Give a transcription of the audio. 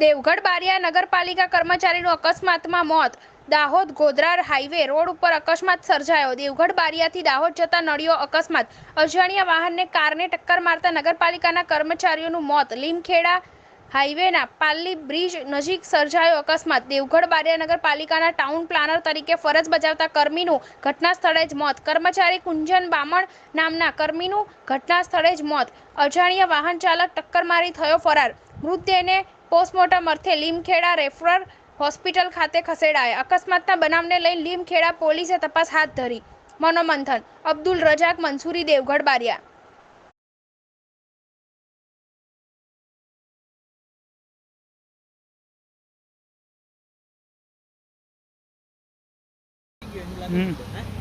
દેવગઢ બારિયા નગરપાલિકા કર્મચારીનું અકસ્માતમાં મોત. દાહોદ ગોધરા હાઈવે રોડ ઉપર અકસ્માત સર્જાયો. દેવગઢ બારિયાથી દાહોદ જતા નડ્યો અકસ્માત. અજાણ્યા વાહનને કારને ટક્કર મારતા નગરપાલિકાના કર્મચારીઓનું મોત. લીમખેડા હાઈવેના પાલ્લી બ્રિજ નજીક સર્જાયો અકસ્માત. દેવગઢ બારિયા નગરપાલિકાના ટાઉન પ્લાનર તરીકે ફરજ બજાવતા કર્મીનું ઘટના સ્થળે જ મોત. કર્મચારી કુંજન બામણ નામના કર્મીનું ઘટના સ્થળે જ મોત. અજાણ્યા વાહન ચાલક ટક્કર મારી થયો ફરાર. મૃતદેહને પોસ્ટમોર્ટમ અર્થે લીમખેડા રેફરલ હોસ્પિટલ ખાતે ખસેડાયા. અકસ્માતના બનાવને લઈ લીમખેડા પોલીસે તપાસ હાથ ધરી. મનોમંથન, અબ્દુલ રજાક મંસૂરી દેવગઢ બારિયા હમ.